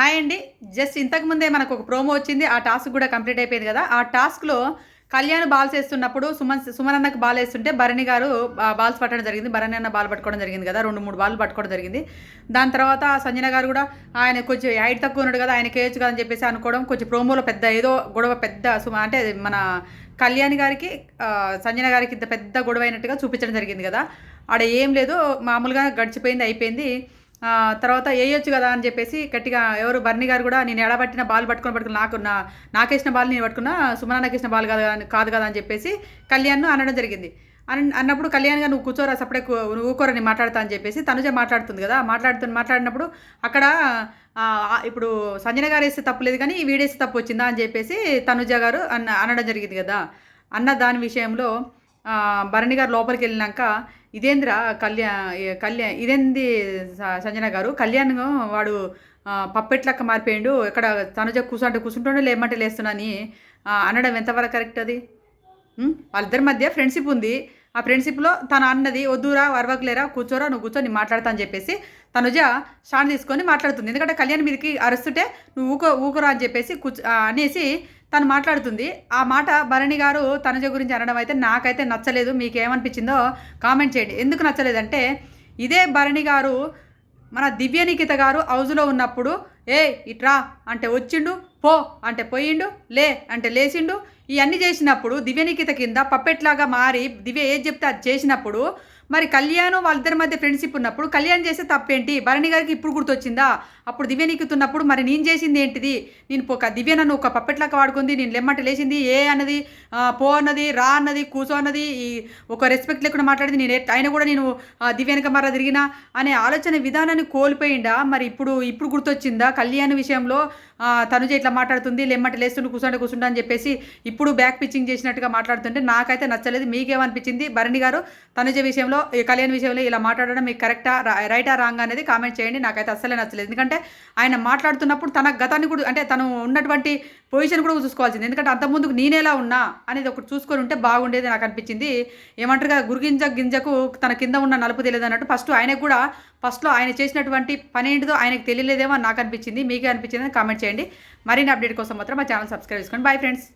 Hi అండి. Just ఇంతకుముందే మనకు ఒక ప్రోమో వచ్చింది. ఆ టాస్క్ కూడా కంప్లీట్ అయిపోయింది కదా. ఆ టాస్క్లో కళ్యాణ్ బాల్స్ వేస్తున్నప్పుడు సుమన్ సుమనన్నకు బాల్ వేస్తుంటే భరణి గారు బాల్స్ పట్టడం జరిగింది. భరణి అన్న బాల్ పట్టుకోవడం జరిగింది కదా. రెండు మూడు బాల్ పట్టుకోవడం జరిగింది. దాని తర్వాత సంజన గారు కూడా ఆయన కొంచెం హైట్ తక్కువ ఉన్నాడు కదా ఆయన కేయచ్చు కదా అని చెప్పేసి అనుకోవడం కొంచెం ప్రోమోలో పెద్ద ఏదో గొడవ పెద్ద సుమ అంటే మన కళ్యాణ్ గారికి సంజన గారికి ఇంత పెద్ద గొడవ అయినట్టుగా చూపించడం జరిగింది కదా. ఆడ ఏం లేదు మామూలుగా గడిచిపోయింది అయిపోయింది. తర్వాత వేయొచ్చు కదా అని చెప్పేసి గట్టిగా ఎవరు బర్ని గారు కూడా నేను ఎడబట్టిన బాల్ పట్టుకొని పట్టుకుని నాకు నా నాకేసిన బాల్ నేను పట్టుకున్నా సుమనాకి బాల్ కాదు కాదు కదా అని చెప్పేసి కళ్యాణ్ అనడం జరిగింది. అని అన్నప్పుడు కళ్యాణ్ గారు నువ్వు కూర్చోరా సపడే నువ్వు ఊకోరా నేను మాట్లాడతా అని చెప్పేసి తనుజ మాట్లాడుతుంది కదా మాట్లాడుతుంది మాట్లాడినప్పుడు అక్కడ ఇప్పుడు సంజన గారు వేస్తే తప్పు లేదు కానీ వీడేస్తే తప్పు వచ్చిందా అని చెప్పేసి తనుజ గారు అన్న అనడం జరిగింది కదా. అన్న దాని విషయంలో భరణి గారు లోపలికి వెళ్ళినాక ఇదేంద్ర కళ్యాణ్ కళ్యాణ్ ఇదేంది సంజన గారు? కళ్యాణ్ వాడు పప్పెట్లక్క మారిపోయిండు. ఎక్కడ తనుజ కూర్చుంటే కూర్చుంటుండే లేమంటే లేస్తున్నా అని అనడం ఎంతవరకు కరెక్ట్ అది? వాళ్ళిద్దరి మధ్య ఫ్రెండ్షిప్ ఉంది. ఆ ఫ్రెండ్షిప్లో తను అన్నది వద్దురా వరవకులేరా కూర్చోరా నువ్వు కూర్చో నేను మాట్లాడతా అని చెప్పేసి తనుజ షాన్ తీసుకొని మాట్లాడుతుంది. ఎందుకంటే కళ్యాణ్ మీదకి అరుస్తుంటే నువ్వు ఊకో ఊకురా అని చెప్పేసి కూర్చో అనేసి తను మాట్లాడుతుంది. ఆ మాట భరణి గారు తనుజ గురించి అనడం అయితే నాకైతే నచ్చలేదు. మీకు ఏమనిపించిందో కామెంట్ చేయండి. ఎందుకు నచ్చలేదంటే ఇదే భరణి గారు మన దివ్యనికిత గారు హౌజ్లో ఉన్నప్పుడు ఏ ఇట్రా అంటే వచ్చిండు పో అంటే పోయిండు లే అంటే లేచిండు ఇవన్నీ చేసినప్పుడు దివ్యనికిత కింద పప్పెట్లాగా మారి దివ్య ఏది చెప్తే అది చేసినప్పుడు మరి కళ్యాణ్ వాళ్ళిద్దరి మధ్య ఫ్రెండ్షిప్ ఉన్నప్పుడు కళ్యాణ్ చేసే తప్పేంటి? భరణి గారికి ఇప్పుడు గుర్తొచ్చిందా? అప్పుడు దివ్య నీకుతున్నప్పుడు మరి నేను చేసింది ఏంటిది? నేను ఒక దివ్య నన్ను ఒక పప్పెట్లాగా వాడుకుంది నేను లెమ్మంట లేచింది ఏ అన్నది పో అన్నది రా అన్నది కూసో అన్నది ఈ ఒక రెస్పెక్ట్ లేకుండా మాట్లాడింది నేను ఎట్- కూడా నేను ఆ, దివ్య వెనక మర తిరిగినా అనే ఆలోచన విధానాన్ని కోల్పోయిందా మరి ఇప్పుడు ఇప్పుడు గుర్తొచ్చిందా కళ్యాణ్ విషయంలో? తనుజ ఇట్లా మాట్లాడుతుంది లేమంటే లేస్తుండు కూర్చుంటే కూర్చుంటా అని చెప్పేసి ఇప్పుడు బ్యాక్ పిచ్చింగ్ చేసినట్టుగా మాట్లాడుతుంటే నాకైతే నచ్చలేదు. మీకేమనిపించింది? భరణి గారు తనుజ విషయంలో ఈ కళ్యాణ్ విషయంలో ఇలా మాట్లాడడం మీకు కరెక్టా రా- రైటా రాంగ్ అనేది కామెంట్ చేయండి. నాకైతే అస్సలే నచ్చలేదు. ఎందుకంటే ఆయన మాట్లాడుతున్నప్పుడు తన గతాన్ని కూడా అంటే తను ఉన్నటువంటి పొజిషన్ కూడా చూసుకోవాల్సింది. ఎందుకంటే అంతకుముందుకు నేనేలా ఉన్నా అనేది ఒకటి చూసుకొని ఉంటే బాగుండేది నాకు అనిపించింది. ఏమంటారు కదా గురిగింజ గింజకు తన కింద ఉన్న నలుపు తెలియదు అన్నట్టు ఫస్ట్ ఆయనకు కూడా ఫస్ట్లో ఆయన చేసినటువంటి పని ఏంటిదో ఆయనకు తెలియలేదేమో నాకు అనిపించింది. మీకే అనిపించింది కామెంట్ చేయండి. మరిన్ని అప్డేట్ కోసం మాత్రం మా ఛానల్ సబ్స్క్రైబ్ చేసుకోండి. Bye friends